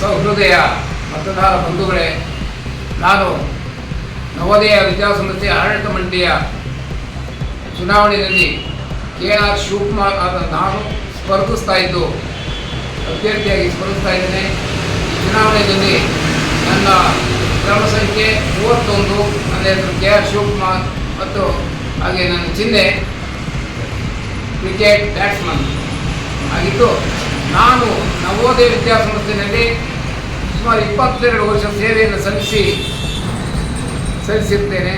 ಸಹೃದಯ ಮತದಾರ ಬಂಧುಗಳೇ, ನಾನು ನವೋದಯ ವಿದ್ಯಾಸಂಸ್ಥೆ ಆಡಳಿತ ಮಂಡಳಿಯ ಚುನಾವಣೆಯಲ್ಲಿ ಕೆ ಆರ್ ಶಿವಕುಮಾರ್ ಆದ ನಾನು ಸ್ಪರ್ಧಿಸ್ತಾ ಇದ್ದು, ಅಭ್ಯರ್ಥಿಯಾಗಿ ಸ್ಪರ್ಧಿಸ್ತಾ ಇದ್ದೇನೆ. ಚುನಾವಣೆಯಲ್ಲಿ ನನ್ನ ಕ್ರಮ ಸಂಖ್ಯೆ ಮೂವತ್ತೊಂದು ಹೆಸರು ಕೆ ಆರ್ ಶಿವಕುಮಾರ್ ಮತ್ತು ಹಾಗೆ ನನ್ನ ಚಿಹ್ನೆ ಕ್ರಿಕೆಟ್ ಬ್ಯಾಟ್ಸ್ಮನ್ ಆಗಿದ್ದು ನಾನು ನವೋದಯ ವಿದ್ಯಾಸಂಸ್ಥೆಯಲ್ಲಿ ಸುಮಾರು ಇಪ್ಪತ್ತೆರಡು ವರ್ಷ ಸೇವೆಯನ್ನು ಸಲ್ಲಿಸಿ ಸಲ್ಲಿಸಿರ್ತೇನೆ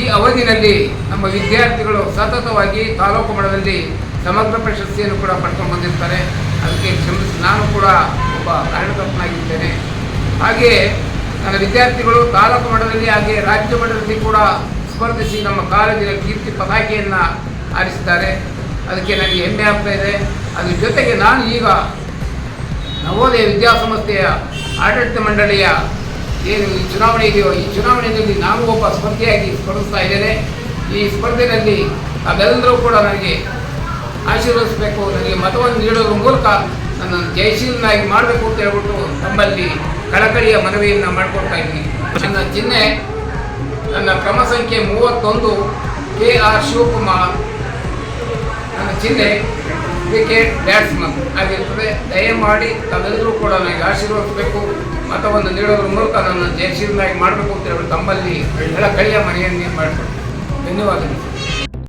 ಈ ಅವಧಿನಲ್ಲಿ ನಮ್ಮ ವಿದ್ಯಾರ್ಥಿಗಳು ಸತತವಾಗಿ ತಾಲೂಕು ಮಟ್ಟದಲ್ಲಿ ಸಮಗ್ರ ಪ್ರಶಸ್ತಿಯನ್ನು ಕೂಡ ಪಡ್ಕೊಂಡು ಬಂದಿರ್ತಾರೆ. ಅದಕ್ಕೆ ಕ್ಷಮಿಸಿ ನಾನು ಕೂಡ ಒಬ್ಬ ಕಾರಣಕರ್ತನಾಗಿದ್ದೇನೆ ಹಾಗೆಯೇ ನನ್ನ ವಿದ್ಯಾರ್ಥಿಗಳು ತಾಲೂಕು ಮಟ್ಟದಲ್ಲಿ ಹಾಗೆ ರಾಜ್ಯ ಮಟ್ಟದಲ್ಲಿ ಕೂಡ ಸ್ಪರ್ಧಿಸಿ ನಮ್ಮ ಕಾಲೇಜಿನ ಕೀರ್ತಿ ಪತಾಕೆಯನ್ನು ಆರಿಸಿದ್ದಾರೆ ಅದಕ್ಕೆ ನನಗೆ ಹೆಮ್ಮೆ ಆಗ್ತಾ ಇದೆ. ಅದ್ರ ಜೊತೆಗೆ ನಾನು ಈಗ ನವೋದಯ ವಿದ್ಯಾಸಂಸ್ಥೆಯ ಆಡಳಿತ ಮಂಡಳಿಯ ಏನು ಈ ಚುನಾವಣೆ ಇದೆಯೋ, ಈ ಚುನಾವಣೆಯಲ್ಲಿ ನಾನು ಒಬ್ಬ ಸ್ಪರ್ಧೆಯಾಗಿ ಸ್ಪರ್ಧಿಸ್ತಾ ಇದ್ದೇನೆ. ಈ ಸ್ಪರ್ಧೆಯಲ್ಲಿ ಅವೆಲ್ಲರೂ ಕೂಡ ನನಗೆ ಆಶೀರ್ವದಿಸಬೇಕು, ನನಗೆ ಮತವನ್ನು ನೀಡೋದ್ರ ಮೂಲಕ ನನ್ನನ್ನು ಜಯಶೀಲನಾಗಿ ಮಾಡಬೇಕು ಅಂತ ಹೇಳ್ಬಿಟ್ಟು ತಮ್ಮಲ್ಲಿ ಕಳಕಳಿಯ ಮನವಿಯನ್ನು ಮಾಡಿಕೊಡ್ತಾ ಇದ್ದೀನಿ. ನನ್ನ ಚಿಹ್ನೆ, ನನ್ನ ಕ್ರಮ ಸಂಖ್ಯೆ ಮೂವತ್ತೊಂದು ಕೆ ಆರ್ ಶಿವಕುಮಾರ್. ನನ್ನ ಚಿಹ್ನೆ ಕ್ರಿಕೆಟ್ ಬ್ಯಾಟ್ಸ್ಮನ್ ಆಗಿರ್ತದೆ ದಯಮಾಡಿ ತಾವೆಲ್ಲರೂ ಕೂಡ ನನಗೆ ಆಶೀರ್ವದಿಸಬೇಕು. ಮತವನ್ನು ನೀಡೋದ್ರ ಮೂಲಕ ನನ್ನ ಜಯಶೀಲನಾಗಿ ಮಾಡಬೇಕು ಅಂತ ಹೇಳಿ ತಮ್ಮಲ್ಲಿ ಕಳಿಯ ಮನೆಯನ್ನೇ ಮಾಡಿಕೊಡ್ತೀನಿ ಧನ್ಯವಾದಗಳು.